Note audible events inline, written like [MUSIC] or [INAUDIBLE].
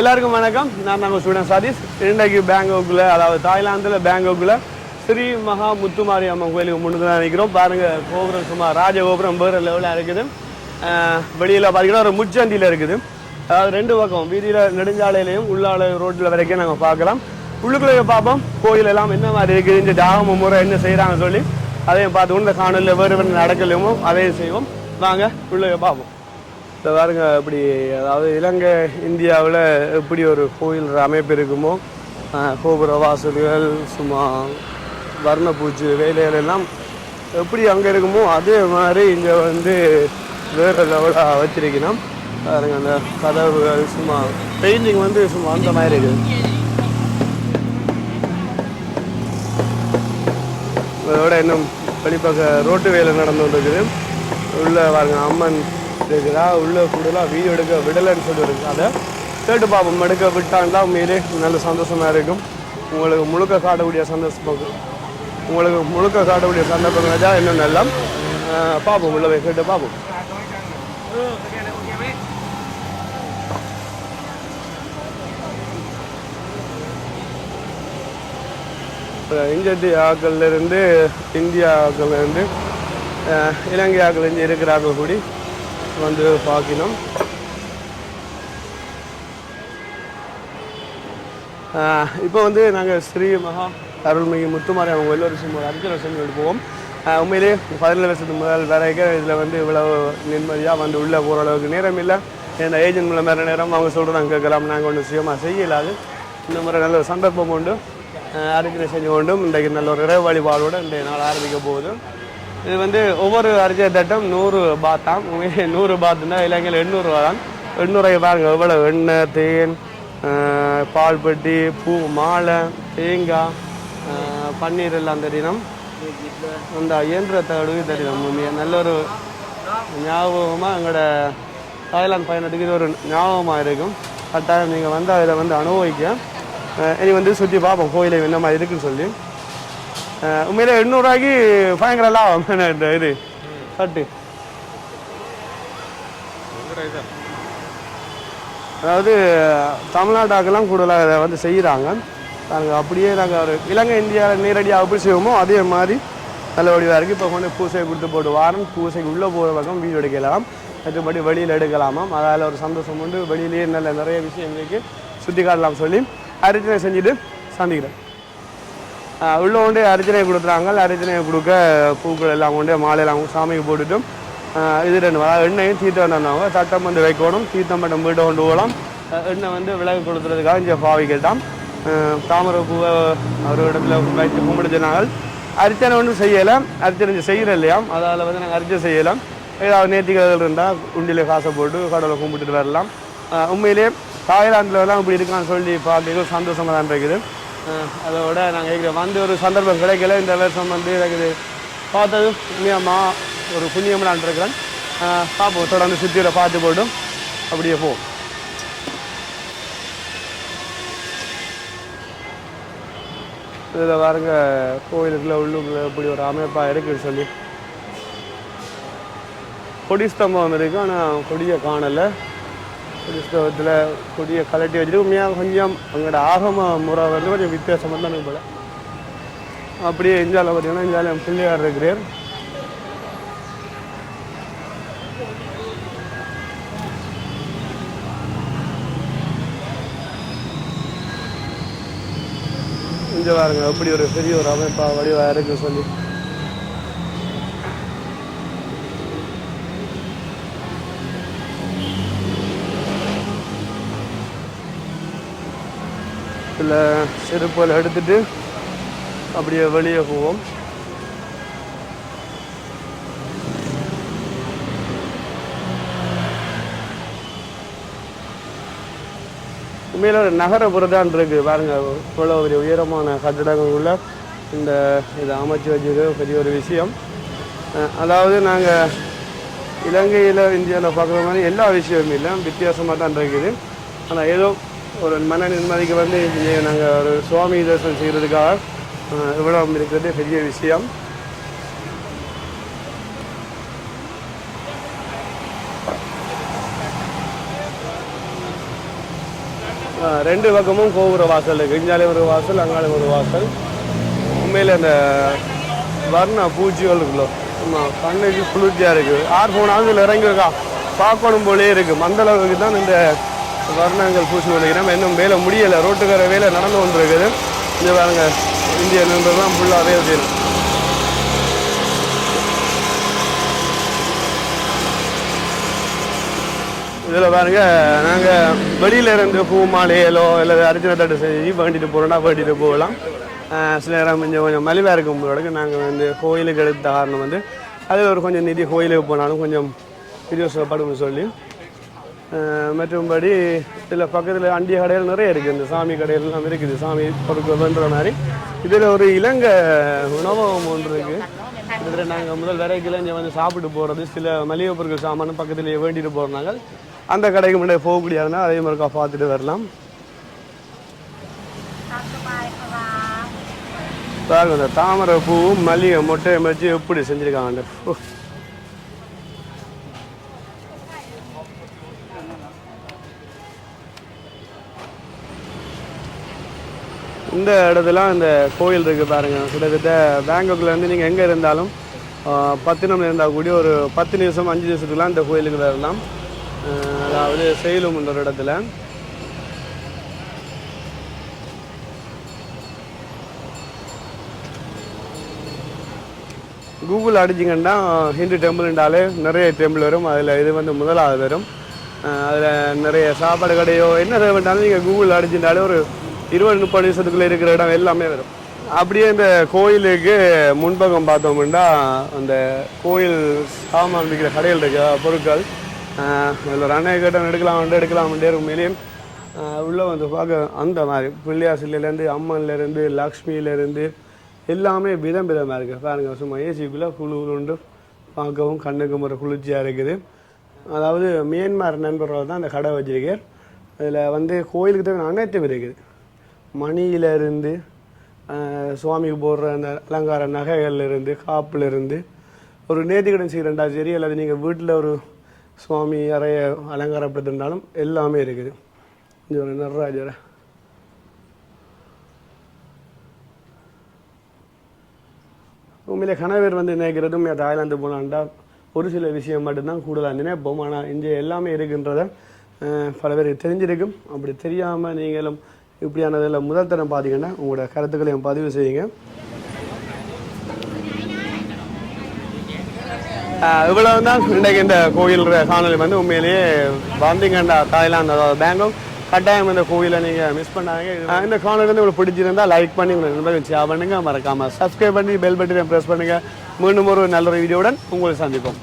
எல்லாருக்கும் வணக்கம். நான் நாங்கள் ஸ்டூடெண்ட் சதீஷ். இன்றைக்கு பேங்காக்கில் அதாவது தாய்லாந்தில் பேங்காக்கில் ஸ்ரீ மகா முத்துமாரி அம்மன் கோயிலுக்கு முன்னுக்கு தான் நிற்கிறோம் கோபுரம் சும்மா ராஜகோபுரம் வேறு லெவலில் இருக்குது. வெளியில் பார்த்தீங்கன்னா ஒரு முச்சந்தியில் இருக்குது. அதாவது ரெண்டு பக்கம் வீதியில் நெடுஞ்சாலையிலையும் உள்ளால ரோட்டில் வரைக்கும் நாங்கள் பார்க்கலாம். உள்ளுக்குள்ளே பார்ப்போம். கோயில் எல்லாம் என்ன மாதிரி இருக்குது இந்த தாகம முறை என்ன செய்கிறாங்க சொல்லி அதையும் பார்த்து இந்த காணொலியில் வேறு வேறு நடக்கலையுமோ அதையும் செய்வோம். வாங்க உள்ளே பார்ப்போம். இப்போ பாருங்க இப்படி அதாவது இலங்கை இந்தியாவில் எப்படி ஒரு கோயில் அமைப்பு இருக்குமோ கோபுர வாசல்கள் சும்மா வர்ணப்பூச்சி வேலைகள் எல்லாம் எப்படி அங்கே இருக்குமோ அதே மாதிரி இங்கே வந்து வேறு லெவலாக வச்சிருக்கணும். பாருங்க அந்த கதவுகள் சும்மா பெயிண்டிங் வந்து சும்மா அந்த மாதிரி இருக்குது. அதோட இன்னும் வெளிப்பக்க ரோட்டு வேலை நடந்து கொண்டிருக்குது. உள்ளே பாருங்க அம்மன் இருக்குதா உள்ளே கூடலாம் வீடியோ எடுக்க விடலைன்னு சொல்லி இருக்குது அதை கேட்டு பார்ப்போம் எடுக்க விட்டாண்டா உண்மையிலே நல்ல சந்தோஷமாக இருக்கும். உங்களுக்கு முழுக்க காட்டக்கூடிய சந்தோஷம் உங்களுக்கு முழுக்க காட்டக்கூடிய சந்தர்ப்பங்கள் தான் இன்னும் நல்லா பார்ப்போம் உள்ள போய் கேட்டு பார்ப்போம் இந்தியாக்கள்லேருந்து இந்தியாக்கள்லேருந்து இருந்து இலங்கை ஆக்கள் இங்கே இருக்கிறார்கள் கூடி. வந்து பார்க்கணும் இப்போ வந்து நாங்கள் ஸ்ரீ மகா அருள்மிகு முத்துமாரி அவங்க எல்லோரும் சும்மா ஒரு அர்ச்சனை செஞ்சு போவோம். உண்மையிலே பதினேழு வருஷத்துக்கு முதல் வரைக்கும் இதில் வந்து இவ்வளவு நிம்மதியாக வந்து உள்ளே போகிற அளவுக்கு நேரம் இல்லை. என் ஏஜென்ட் மூலம் வேறு நேரம் அவங்க சொல்கிறாங்க கேட்கலாம். நாங்கள் ஒன்றும் சுயமாக செய்யலாது. இந்த முறை நல்ல ஒரு சந்தர்ப்பம் உண்டு. அஹ், செஞ்சு கொண்டும் இன்றைக்கு நல்ல ஒரு இறை வழிபாடோடு இன்றைய நாள் ஆரம்பிக்க போகுது. இது வந்து ஒவ்வொரு அரிசி தட்டம் நூறு பாத்தாம் உண்மையிலே நூறு பாத்துனா இலங்கையில் எண்ணூறுவா தான். எண்ணூறுவாய் பாருங்க எவ்வளோ எண்ணெய் தேன் பால்பட்டி பால் பெட்டி பூ மாலை தேங்காய் பன்னீர் எல்லாம் தெரியும் அந்த இயந்திரத்தை அடுக்கு தெரியும் நல்ல ஒரு ஞாபகமாக எங்களோட தாய்லாந்து பயணத்துக்கு இது ஒரு ஞாபகமாக இருக்கும். கட்டாயம் நீங்கள் வந்து இதை வந்து அனுபவிக்க. இனி வந்து சுற்றி பார்ப்போம் கோயிலை என்ன மாதிரி இருக்குன்னு சொல்லி. உண்மையிலே எண்ணூறுவாய்க்கு பயங்கர லாபம். [LAUGHS] இந்த இது? சட்டு. அதாவது தமிழ்நாட்டாக்கெல்லாம் கூடுதலாக இதை வந்து செய்கிறாங்க. நாங்கள் அப்படியே நாங்கள் ஒரு இலங்கை இந்தியாவில் நேரடியாக எப்படி செய்வோமோ அதே மாதிரி நல்ல வடிவாக இருக்குது இப்போ கொண்டு பூசை கொடுத்து போட்டு வாரம் பூசைக்கு உள்ளே போகிற பக்கம் வீடியோ எடுக்கலாம் மற்றபடி வெளியில் எடுக்கலாமாம். அதில் ஒரு சந்தோஷம் உண்டு. வெளியிலேயே நல்ல நிறைய விஷயம் இருக்குது சுற்றி காட்டலாம் சொல்லி அரிச்சனை செஞ்சுட்டு சந்திக்கிறேன். உள்ளே கொண்டு அர்ச்சனை கொடுத்துறாங்க அர்ச்சனை கொடுக்க பூக்கள் எல்லாம் கொண்டு மாலையெல்லாம் சாமிக்கு போட்டுட்டும். இது ரெண்டு வர எண்ணெயும் தீர்த்தம் வந்தாங்க சட்டம் வந்து வைக்கணும். தீர்த்தம் மட்டும் வீட்டை கொண்டு போகலாம். எண்ணெய் வந்து விலகு கொடுத்துறதுக்காக இங்கே பாவி கேட்டான் தாமரை பூவை ஒரு இடத்துல வைத்து கும்பிடுச்சினாங்க அர்ச்சனை ஒன்றும் செய்யலை. அர்ச்சனை செய்கிற இல்லையாம் அதால் வந்து நாங்கள் அர்ச்சனை செய்யலாம் ஏதாவது நேர்த்திகள் இருந்தால் உண்டியில் காசை போட்டு கடவுளை கும்பிட்டுட்டு வரலாம். உண்மையிலே தாய்லாந்தில் எல்லாம் இப்படி இருக்கான்னு சொல்லி பார்த்தீங்கன்னா சந்தோஷமாக தான் இருக்குது. அதோட நாங்கள் கேட்குறோம் வந்து ஒரு சந்தர்ப்பம் கிடைக்கல. இந்த வருஷம் வந்து எனக்கு பார்த்தது புண்ணியம்மா ஒரு புண்ணியம்லான் இருக்கிறேன். பார்ப்போம் தொடர்ந்து சித்தியில் பார்த்து போட்டும். அப்படியே போவோம் இதில் பாருங்க கோயிலுக்குள்ள உள்ளுக்குள்ள இப்படி ஒரு அமைப்பாக இருக்குன்னு சொல்லி. கொடி ஸ்தம்பம் இருக்கு. ஆனால் கொடியை காணலை. கிறிஸ்தவத்தில் கொடியை கலட்டி வச்சுட்டு உண்மையாக கொஞ்சம் அங்கோட ஆகம முறை வந்து கொஞ்சம் வித்தியாசமாக தான் இருக்கு போல. அப்படியே இந்தியாவில் பார்த்தீங்கன்னா இந்தியாவில் பிள்ளையார் இருக்கிறார். இங்கே பாருங்க அப்படி ஒரு பெரிய ஒரு அமைப்பாக வடிவாக இருக்குன்னு சொல்லி. சில செருப்புகள் எடுத்துட்டு அப்படியே வெளியே போவோம். உண்மையில் ஒரு நகரப்புறதான் இருக்கு. பாருங்க இவ்வளோ ஒரு உயரமான கட்டிடங்கள் இந்த இதை அமைச்சு வச்சது பெரிய ஒரு விஷயம். அதாவது நாங்கள் இலங்கையில் இந்தியாவில் பார்க்குற மாதிரி எல்லா விஷயமும் இல்லை. வித்தியாசமாக தான் இருக்குது. ஆனால் ஏதோ ஒரு மன நிம்மதிக்கு வந்து இங்கே நாங்கள் ஒரு சுவாமி தரிசனம் செய்கிறதுக்காக இவ்வளோ இருக்கிறது பெரிய விஷயம். ரெண்டு பக்கமும் கோபுர வாசல் இருக்குது இஞ்சாலே ஒரு வாசல் அங்காலே ஒரு வாசல். உண்மையில் அந்த வர்ண பூச்சிகள் இருக்குல்லோ ஆமாம் கண்ணுக்கு குளிர்ச்சியாக இருக்குது யார் போனாலும் இதில் இறங்கியிருக்கா? பார்க்கணும் போலே இருக்குது மந்தளவுக்கு தான் இந்த வர்ணங்கள் பூசி கொண்டிருக்கிறோம். இன்னும் வேலை முடியலை. ரோட்டுக்கார வேலை நடந்து கொண்டிருக்குது. இங்கே பாருங்க இந்திய நண்பர்லாம் ஃபுல்லாகவே செய்யணும் இதில் பாருங்க நாங்கள் வெளியில இருந்து பூ மாலையிலோ இல்லை அர்ச்சனை தட்டு செஞ்சு வேண்டிட்டு போகிறோம்னா வேண்டிட்டு போகலாம். சில நேரம் கொஞ்சம் கொஞ்சம் மலிவாக இருக்கும் போது நாங்கள் வந்து கோயிலுக்கு எடுத்த காரணம் வந்து அதில் ஒரு கொஞ்சம் நிதி கோயிலுக்கு போனாலும் கொஞ்சம் பிரியோசப்படும் சொல்லி. மற்றும்படி இதில் பக்கத்தில் அண்டிய கடைகள் நிறைய இருக்குது இந்த சாமி கடைகள் எல்லாம் இருக்குது. சாமி பொருட்கள் மாதிரி. இதில் ஒரு இலங்கை உணவகம் ஒன்று இருக்குது இதில் நாங்கள் முதல் வரைக்கும் இங்கே வந்து சாப்பிட்டு போகிறது சில மளிகை பொருட்கள் சாமானும் பக்கத்துலேயே வேண்டிட்டு போகிறாங்க அந்த கடைக்கு முன்னாடி போகக்கூடிய அதே மாதிரிக்கா பார்த்துட்டு வரலாம். பாருங்க இந்த தாமரை பூவும் மல்லிகை மொட்டையை வச்சு எப்படி செஞ்சுருக்காங்க. இந்த இடத்துலாம் இந்த கோயில் இருக்குது பாருங்கள் கிட்டத்தட்ட பேங்காக்லேருந்து நீங்கள் எங்கே இருந்தாலும் பத்து நிமிடம் இருந்தால் கூடிய ஒரு பத்து நிமிஷம் அஞ்சு நிமிஷத்துக்குலாம் இந்த கோயிலுக்கு வரலாம். அதாவது சேலம் இந்த ஒரு இடத்துல. கூகுள் அடிச்சிங்கன்னா ஹிந்து டெம்பிள்ன்றாலே நிறைய டெம்பிள் வரும். அதில் இது வந்து முதலாவது வரும். அதில் நிறைய சாப்பாடு கடையோ என்ன வேண்டாலும் நீங்கள் கூகுள் அடிச்சுட்டாலே ஒரு இருபது முப்பது நிமிஷத்துக்குள்ளே இருக்கிற இடம் எல்லாமே வரும். அப்படியே இந்த கோயிலுக்கு முன்பக்கம் பார்த்தோம்னா அந்த கோயில் சாமான் விற்கிற கடைகள் இருக்க. பொருட்கள். அதில் ஒரு அண்ணன் கேட்டம் எடுக்கலாம் எடுக்கலாம்ன்றே உண்மையிலேயும் உள்ளே வந்து பார்க்க அந்த மாதிரி பிள்ளையார் சிலையிலேருந்து அம்மன்லேருந்து லக்ஷ்மியிலேருந்து எல்லாமே விதம் விதமாக இருக்குது பாருங்கள் சும்மா ஏசிக்குள்ளே குழு உண்டு பார்க்கவும் கண்ணுக்கு முறை குளிர்ச்சியாக இருக்குது. அதாவது மியான்மர் நண்பர்கள் தான் அந்த கடை வச்சிருக்கார். அதில் வந்து கோயிலுக்கு தேவையான அனைத்தும் இருக்குது. மணியிலிருந்து சுவாமிக்கு போடுற அந்த அலங்கார நகைகள்லேருந்து காப்புலேருந்து காப்புல இருந்து ஒரு நேர்த்திக்கடன் செய்கிறண்டா சரி அல்லது நீங்கள் வீட்டில் ஒரு சுவாமி அறைய அலங்காரப்படுத்திருந்தாலும் எல்லாமே இருக்குது. இது ஒரு நடராஜர். உண்மையிலே கணவர் வந்து நினைக்கிறதும் தாய்லாந்து போனான்டா ஒரு சில விஷயம் மட்டும்தான் கூடுதலாக நினைப்போம் ஆனால் இங்கே எல்லாமே இருக்குன்றத பல பேருக்கு தெரிஞ்சிருக்கும். அப்படி தெரியாமல் நீங்களும் இப்படியானதில் முதல் தரம் பார்த்தீங்கன்னா உங்களோட கருத்துக்களையும் பதிவு செய்யுங்க. ஆஹ் இவ்வளவு தான் இன்றைக்கு இந்த கோயில் காணொலி வந்து உண்மையிலேயே வந்தீங்கண்டா தாய்லாந்து அதாவது பேங்காக் கட்டாயம் இந்த கோயிலை நீங்கள் மிஸ் பண்ணாங்க இந்த காணொலி வந்து உங்களுக்கு பிடிச்சிருந்தா லைக் பண்ணி உங்களை நண்பர்கள் ஷேர் பண்ணுங்க மறக்காம சப்ஸ்கிரைப் பண்ணி பெல் பட்டனை ப்ரெஸ் பண்ணுங்க. மீண்டும் ஒரு நல்ல ஒரு வீடியோவுடன் உங்களை சந்திப்போம்.